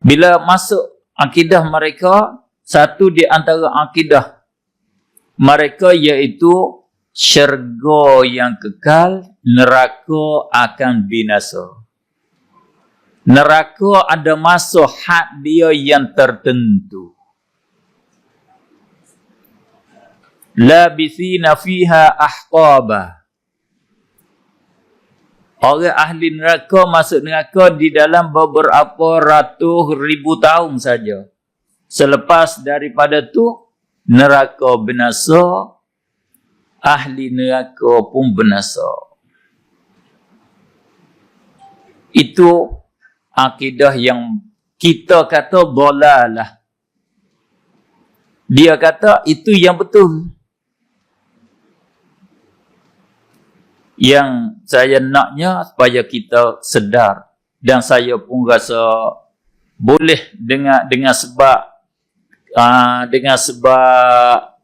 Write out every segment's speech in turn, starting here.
Bila masuk akidah mereka, satu di antara akidah mereka iaitu syurga yang kekal, neraka akan binasa. Neraka ada masa had dia yang tertentu. Labithina fiha ahqaba. Orang ahli neraka masuk neraka di dalam beberapa ratus ribu tahun saja. Selepas daripada tu neraka binasa, ahli neraka pun binasa. Itu akidah yang kita kata dolalah. Dia kata itu yang betul. yang saya naknya supaya kita sedar dan saya pun rasa boleh dengan dengan sebab uh, dengan sebab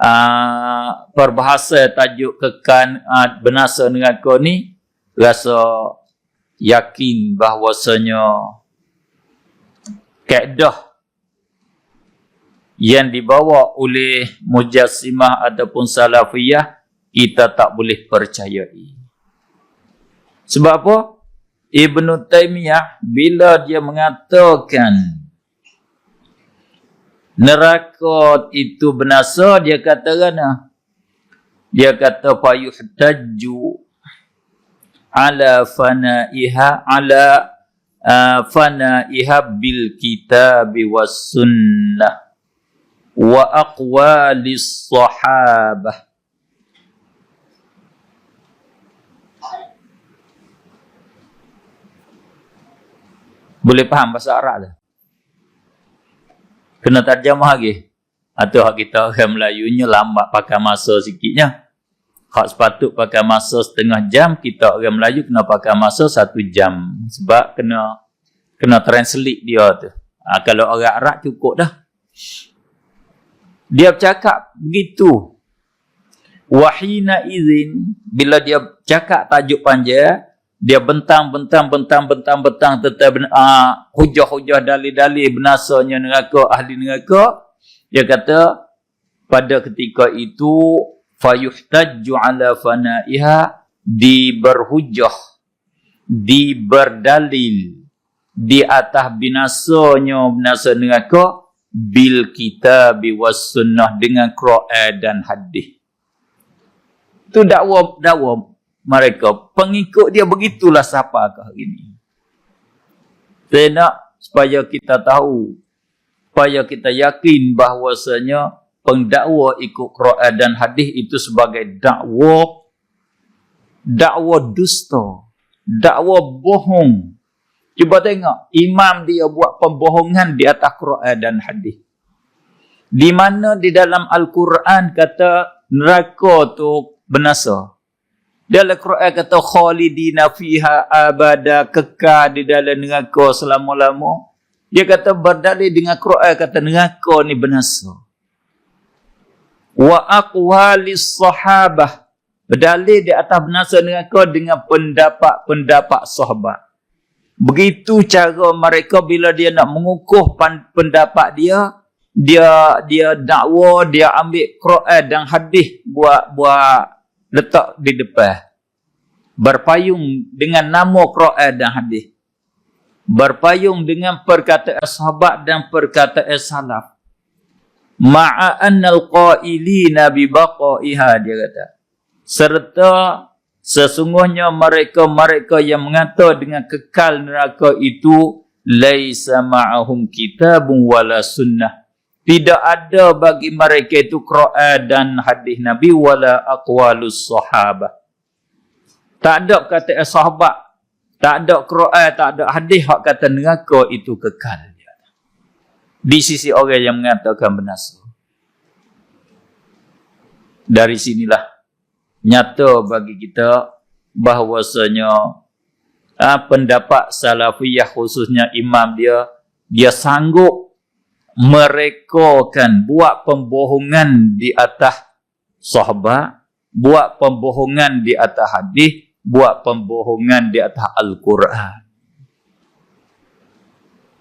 uh, perbahasa tajuk kekan uh, benasa dengan kau ni rasa yakin bahwasanya kaedah yang dibawa oleh mujassimah ataupun salafiyah kita tak boleh percayai. Sebab apa? Ibn Taymiyah bila dia mengatakan neraka itu benasa, dia kata kan? Dia kata fayuhtajju ala fanaiha ala uh, fanaiha bil kitab was sunnah wa aqwalis sahabah Boleh faham bahasa Arab tu? Kena terjemah lagi. Atau hak kita orang Melayunya lambat pakai masa sikitnya. Hak sepatut pakai masa setengah jam, kita orang Melayu kena pakai masa satu jam. Sebab kena kena translate dia tu. Ha, kalau orang Arab cukup dah. Dia bercakap begitu. Wahina izin, bila dia cakap tajuk panjang, dia bentang bentang bentang bentang bentang tentang uh, hujah-hujah dalil-dalil benasanya neraka ahli neraka. Dia kata pada ketika itu fayuhtajju ala fanaiha di berhujah di atas binasanya binasa neraka bil kitab was sunnah dengan Quran dan hadis. Tu dakwah dakwah mereka. Pengikut dia begitulah siapa hari ini. Saya nak supaya kita tahu, supaya kita yakin bahawasanya pendakwa ikut Quran dan hadis itu sebagai dakwa dakwa dusta, dakwa bohong. Cuba tengok, imam dia buat pembohongan di atas Quran dan hadis. Di mana di dalam Al-Quran kata neraka tu benasa. Dalam Quran kata khalidina fiha abada kekal di dalam neraka selama-lama. Dia kata berdalil dengan Quran kata neraka ni binasa. Wa aqwalis sahabah berdalil di atas binasa neraka dengan pendapat-pendapat sahabat. Begitu cara mereka bila dia nak mengukuh pendapat dia, dia dia dakwa, dia ambil Quran dan hadis buat buat letak di depan. Berpayung dengan nama Quran dan hadis. Berpayung dengan perkataan sahabat dan perkataan salaf. Ma'a annal qailina bi baqaiha dia kata. Serta sesungguhnya mereka-mereka yang mengata dengan kekal neraka itu laisa ma'ahum kitabun wala sunnah tidak ada bagi mereka itu Quran dan hadis Nabi wala aqwalus sahabah. Tak ada kata sahabat, tak ada Quran, tak ada hadis hak kata neraka itu kekal. Di sisi orang yang mengatakan binasa. Dari sinilah nyata bagi kita bahawasanya ah, pendapat salafiyah khususnya imam dia dia sanggup mereka kan buat pembohongan di atas sahabat, buat pembohongan di atas hadis, buat pembohongan di atas Al-Quran.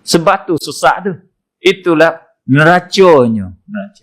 Sebab tu susah tu. Itulah neracanya. Neraca.